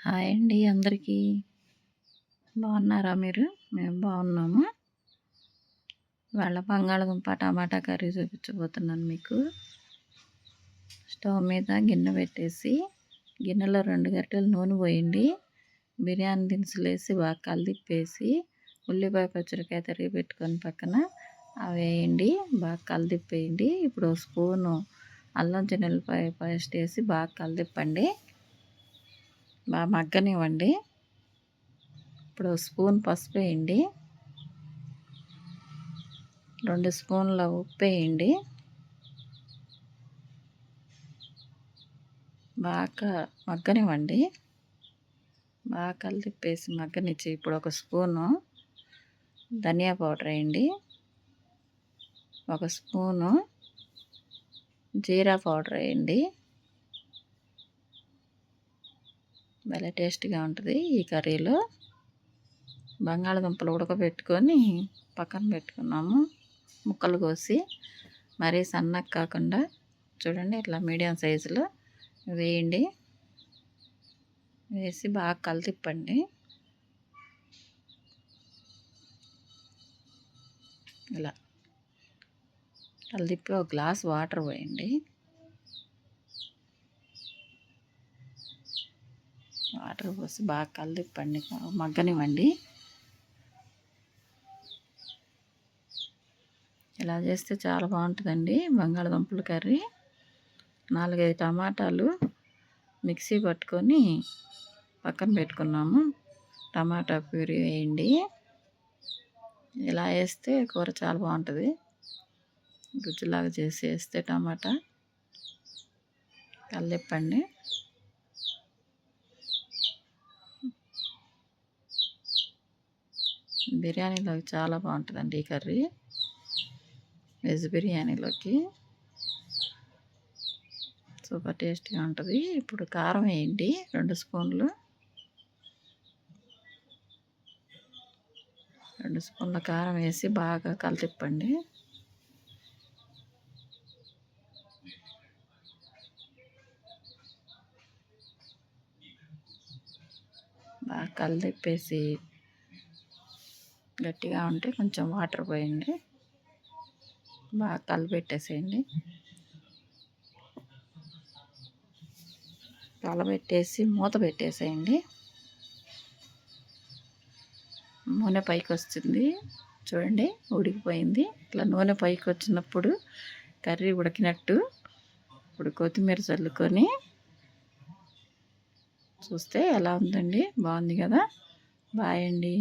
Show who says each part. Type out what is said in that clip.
Speaker 1: Hi అండి అందరికీ. బాగున్నారా మీరు? మేము బాగున్నాము. వాళ్ళ బంగాళదుంప టమాటా కర్రీ చూపించబోతున్నాను మీకు. స్టవ్ మీద గిన్నె పెట్టేసి గిన్నెలో రెండు గంటలు నూనె పోయండి. బిర్యానీ దినుసులు వేసి బాగా కలిదిప్పేసి ఉల్లిపాయ పచ్చడికాయ తరిగి పెట్టుకొని పక్కన అవి వేయండి. బాగా కలిదిప్పేయండి ఇప్పుడు స్పూను అల్లం చిన్నపాయ పేస్ట్ వేసి బాగా కలిదిప్పండి బాగా మగ్గనివ్వండి. ఇప్పుడు స్పూన్ పసుపు వేయండి. రెండు స్పూన్ల ఉప్పు వేయండి. బాగా మగ్గనివ్వండి. బాగా కలిపేసి మగ్గనిచ్చి ఇప్పుడు ఒక స్పూను ధనియా పౌడర్ వేయండి. ఒక స్పూను జీరా పౌడర్ వేయండి. భలే టేస్ట్గా ఉంటుంది ఈ కర్రీలో. బంగాళదుంపలు ఉడకబెట్టుకొని పక్కన పెట్టుకున్నాము ముక్కలు కోసి. మరీ సన్నగా కాకుండా చూడండి ఇట్లా మీడియం సైజులో వేయండి. వేసి బాగా కలితిప్పండి. ఇలా కలిపి ఒక గ్లాస్ వాటర్ పోయండి. వాటర్ పోసి బాగా కలిపండి మగ్గనివ్వండి. ఇలా చేస్తే చాలా బాగుంటుందండి బంగాళదుంపల కర్రీ. నాలుగైదు టమాటాలు మిక్సీ పట్టుకొని పక్కన పెట్టుకున్నాము. టమాటా ప్యూరీ వేయండి. ఇలా వేస్తే కూర చాలా బాగుంటుంది. గుజ్జులాగా చేసి వేస్తే టమాటా. కలిపండి బిర్యానీలోకి చాలా బాగుంటుందండి ఈ కర్రీ. వెజ్ బిర్యానీలోకి. సూపర్ టేస్టీగా ఉంటుంది. ఇప్పుడు కారం వేయండి రెండు స్పూన్లు. రెండు స్పూన్ల కారం వేసి బాగా కలితిప్పండి. బాగా కలిపేసి గట్టిగా ఉంటే కొంచెం వాటర్ పోయండి. బాగా కలబెట్టేసేయండి కలబెట్టేసి మూత పెట్టేసేయండి. నూనె పైకి వస్తుంది చూడండి ఉడికిపోయింది. ఇట్లా నూనె పైకి వచ్చినప్పుడు కర్రీ ఉడికినట్టు ఇప్పుడు కొత్తిమీర చల్లుకొని చూస్తే ఎలా ఉందండి? బాగుంది కదా? బాయ్ అండి.